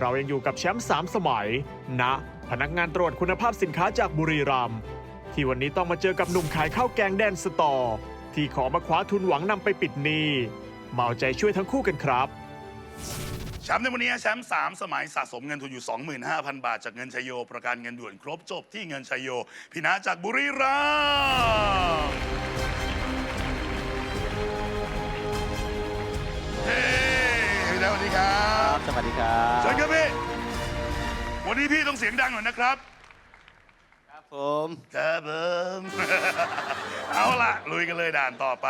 เรายังอยู่กับแชมป์3สมัยณพนักงานตรวจคุณภาพสินค้าจากบุรีรัมย์ที่วันนี้ต้องมาเจอกับหนุ่มขายข้าวแกงแดนสตอ ที่ขอมาคว้าทุนหวังนำไปปิดหนี้มาเอาใจช่วยทั้งคู่กันครับแชมป์ในวันนี้แชมป์3สมัยสะสมเงินทุนอยู่ 25,000 บาท จากเงินชยโย ประกันเงินด่วนครบจบที่เงินชยโยพี่นาจากบุรีรัมย์เฮ้พี่นาสวัสดีครับ สวัสดีครัเชิญบครับพี่ วันนี้พี่ต้องเสียงดังหน่อยนะครับ ครับผมครับผมเอาล่ะลุยกันเลยด่านต่อไป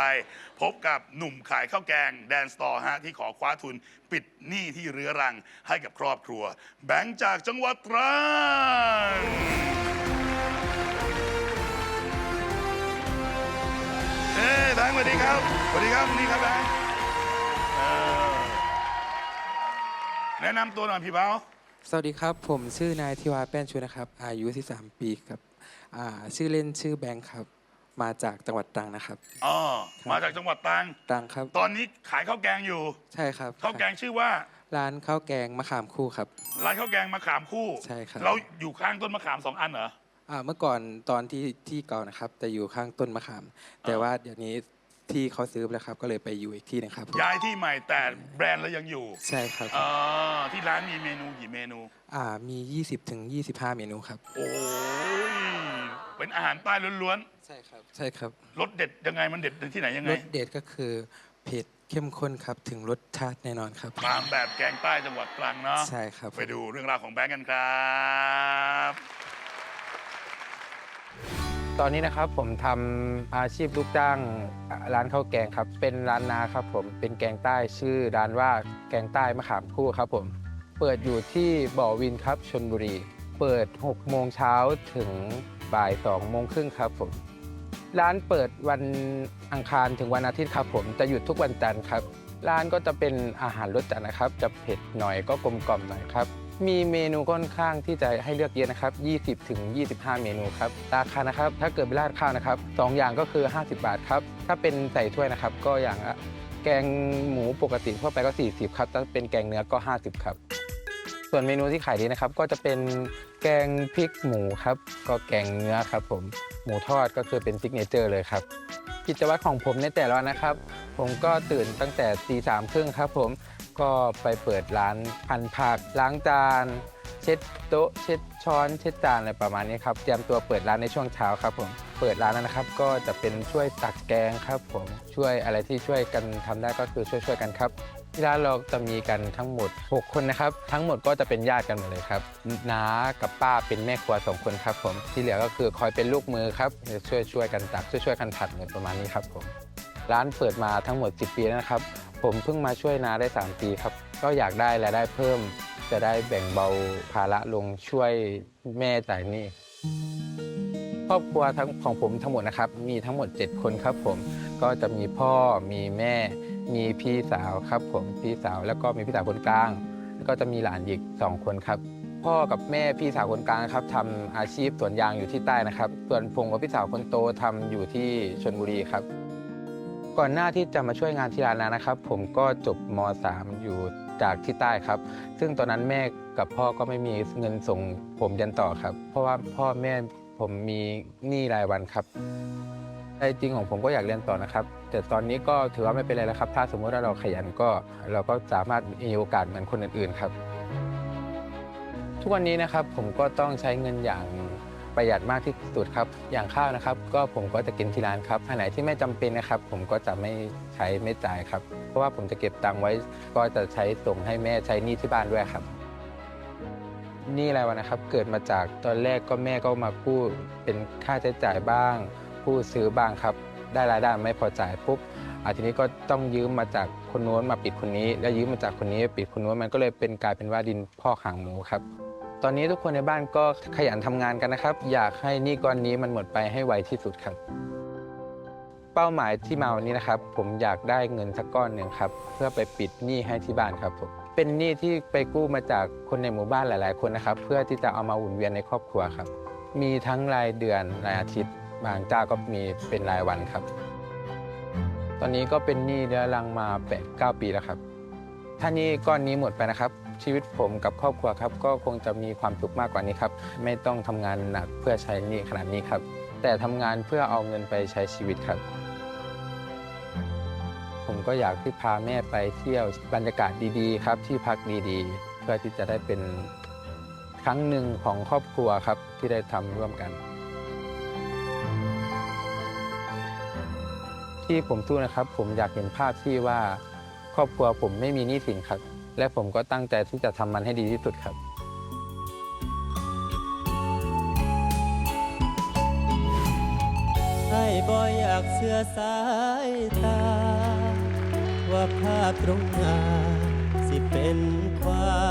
พบกับหนุ่มขายข้าวแกง แดนสตอร์ฮะที่ขอคว้าทุนปิดหนี้ที่เรื้อรังให้กับครอบครัว แบงค์จากจังหวัดตรังเฮ้ยแบงค์สวัสดีครับสวัสดีครับนี่ครับแบงค์เออ แนะนำตัวหน่อยพี่เบ้าสวัสดีครับ ผมชื่อนายธิวาแป้นชูนะครับ อายุ 13 ปีครับอ่าชื่อเล่นชื่อแบงค์ครับ มาจากจังหวัดตรังนะครับอ๋อมาจากจังหวัดตรัง ตรังครับ ตอนนี้ขายข้าวแกงอยู่ใช่ครับข้าวแกงชื่อว่า ร้านข้าวแกงมะขามคู่ครับ ร้านข้าวแกงมะขามคู่ใช่ครับ เราอยู่ข้างต้นมะขามสองอันเหรอ อ่าเมื่อก่อนตอนที่ที่เก่านะครับจะอยู่ข้างต้นมะขาม แต่ว่าเดี๋ยวนี้ ที่เขาซื้อไปแล้วครับ ก็เลยไปอยู่อีกที่หนึงครับผมย้ายที่ใหม่แต่แบรนด์เรายังอยู่ใช่ครับอ๋อที่ร้านมีเมนูกี่เมนู อ่ามี 20ถึง25 เมนูครับ โอ้ยเป็นอาหารใต้ล้วนใช่ครับ ใช่ครับๆรสเด็ดยังไงมันเด็ดที่ไหนยังไง รสเด็ดก็คือเผ็ดเข้มข้นครับ ถึงรสชาติแน่นอนครับ ตามแบบแกงใต้จังหวัดตรังเนาะใช่ครับ ไปดูเรื่องราวของแบงค์กันครับ ตอนนี้นะครับผมทำอาชีพลูกจ้างร้านข้าวแกงครับ เป็นร้านนาครับผมเป็นแกงใต้ชื่อร้านว่าแกงใต้มะขามคู่ครับผมเปิดอยู่ที่บ่อวินครับชนบุรี เปิด 6 โมงเช้าถึงบ่าย 2 โมงครึ่งครับผมร้านเปิดวันอังคารถึงวันอาทิตย์ครับผมจะหยุดทุกวันจันทร์ครับ ร้านก็จะเป็นอาหารรสจัดนะครับ จะเผ็ดหน่อยก็กลมกล่อมหน่อยครับมีเมนูค่อนข้างที่จะให้เลือกเยอะนะครับ 20ถึง25 เมนูครับ ราคานะครับ ถ้าเกิดเป็นราดข้าวนะครับสองอย่างก็คือ 50 บาทครับ ถ้าเป็นใส่ถ้วยนะครับ ก็อย่างละแกงหมูปกติทั่วไปก็ 40 ครับ ถ้าเป็นแกงเนื้อก็ 50 ครับ ส่วนเมนูที่ขายดีนะครับ ก็จะเป็นแกงพริกหมูครับ ก็แกงเนื้อครับผม หมูทอดก็คือเป็นซิกเนเจอร์เลยครับ กิจวัตรของผมในแต่ละวันนะครับ ผมก็ตื่นตั้งแต่ตีสามครึ่งครับผม ก็ไปเปิดร้านพันผักล้างจานเช็ดโต๊ะเช็ดช้อนเช็ดจานอะไรประมาณนี้ครับเตรียมตัวเปิดร้านในช่วงเช้าครับผมเปิดร้านนะครับก็จะเป็นช่วยตักแกงครับผมช่วยอะไรที่ช่วยกันทำได้ก็คือช่วยช่วยๆกันครับที่ร้านเราจะมีกันทั้งหมด 6 คนนะครับ ทั้งหมดก็จะเป็นญาติกันหมดเลยครับน้ากับป้าเป็นแม่ครัวสองคนครับผมที่เหลือก็คือคอยเป็นลูกมือครับช่วยช่วยกันตักช่วยช่วยกันผัดอะไรประมาณนี้ครับผมร้านเปิดมาทั้งหมด 10 ปีแล้วนะครับ ผมเพิ่งมาช่วยนาได้ 3 ปีครับ ก็อยากได้รายได้เพิ่ม จะได้แบ่งเบาภาระลงช่วยแม่จ่ายหนี้ครอบครัวทั้งของผมทั้งหมดนะครับ มีทั้งหมด 7 คนครับผม ก็จะมีพ่อมีแม่ มีพี่สาวครับผมพี่สาวแล้วก็มีพี่สาวคนกลาง แล้วก็จะมีหลานอีก 2 คนครับ พ่อกับแม่พี่สาวคนกลางครับทำอาชีพสวนยางอยู่ที่ใต้นะครับ ส่วนผมกับพี่สาวคนโตทำอยู่ที่ชลบุรีครับ ก่อนหน้าที่จะมาช่วยงานที่ร้านนานะครับ ผมก็จบม .3 อยู่จากที่ใต้ครับ ซึ่งตอนนั้นแม่กับพ่อก็ไม่มีเงินส่งผมเรียนต่อครับ เพราะว่าพ่อแม่ผมมีหนี้รายวันครับใจจริงของผมก็อยากเรียนต่อนะครับ แต่ตอนนี้ก็ถือว่าไม่เป็นไรแล้วครับ ถ้าสมมติว่าเราขยันก็เราก็สามารถมีโอกาสเหมือนคนอื่นๆครับ ทุกวันนี้นะครับผมก็ต้องใช้เงินอย่าง ประหยัดมากที่สุดครับ อย่างข้าวนะครับ ก็ผมก็จะกินที่ร้านครับอันไหนที่ไม่จำเป็นนะครับ ผมก็จะไม่ใช้ไม่จ่ายครับ เพราะว่าผมจะเก็บตังค์ไว้ ก็จะใช้ส่งให้แม่ใช้หนี้ที่บ้านด้วยครับหนี้รายวันนะครับ เกิดมาจากตอนแรกก็แม่ก็มากู้เป็นค่าใช้จ่ายบ้างกู้ซื้อบ้างครับ ได้รายได้ไม่พอจ่ายปุ๊บอะทีนี้ก็ต้องยืมมาจากคนโน้นมาปิดคนนี้ แล้วยืมมาจากคนนี้ปิดคนโน้นมันก็เลยเป็นกลายเป็นว่าดินพ่อกหางหมูครับ ตอนนี้ทุกคนในบ้านก็ขยันทำงานกันนะครับ อยากให้หนี้ก้อนนี้มันหมดไปให้ไวที่สุดครับ เป้าหมายที่มาวันนี้นะครับ ผมอยากได้เงินสักก้อนหนึ่งครับ เพื่อไปปิดหนี้ให้ที่บ้านครับผมเป็นหนี้ที่ไปกู้มาจากคนในหมู่บ้านหลาย ๆ คนนะครับ เพื่อที่จะเอามาหมุนเวียนในครอบครัวครับ มีทั้งรายเดือนรายอาทิตย์ บางเจ้าก็มีเป็นรายวันครับ ตอนนี้ก็เป็นหนี้เรื้อรังมา8 9ปีแล้วครับ ถ้าหนี้ก้อนนี้หมดไปนะครับ ชีวิตผมกับครอบครัวครับ ก็คงจะมีความสุขมากกว่านี้ครับ ไม่ต้องทำงานหนักเพื่อใช้หนี้ขนาดนี้ครับ แต่ทำงานเพื่อเอาเงินไปใช้ชีวิตครับ ผมก็อยากที่พาแม่ไปเที่ยวบรรยากาศดีๆ ครับ ที่พักดีๆ เพื่อที่จะได้เป็นครั้งหนึ่งของครอบครัวครับที่ได้ทำร่วมกัน ที่ผมสู้นะครับ ผมอยากเห็นภาพที่ว่าครอบครัวผมไม่มีหนี้สินครับ และผมก็ตั้งใจที่จะทำมันให้ดีที่สุดครับ ให้บ่อยากเสื้อสายตา ว่าภาพตรงหน้าสิเป็นควา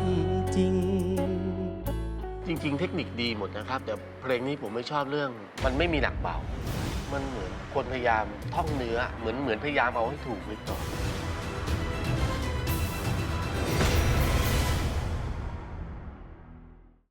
มจริง จริง ๆ เทคนิคดีหมดนะครับ แต่เพลงนี้ผมไม่ชอบเรื่อง มันไม่มีหนักเบา มันเหมือนคนพยายามท่องเนื้อ เหมือนเหมือนพยายามเอาให้ถูกไว้ก่อน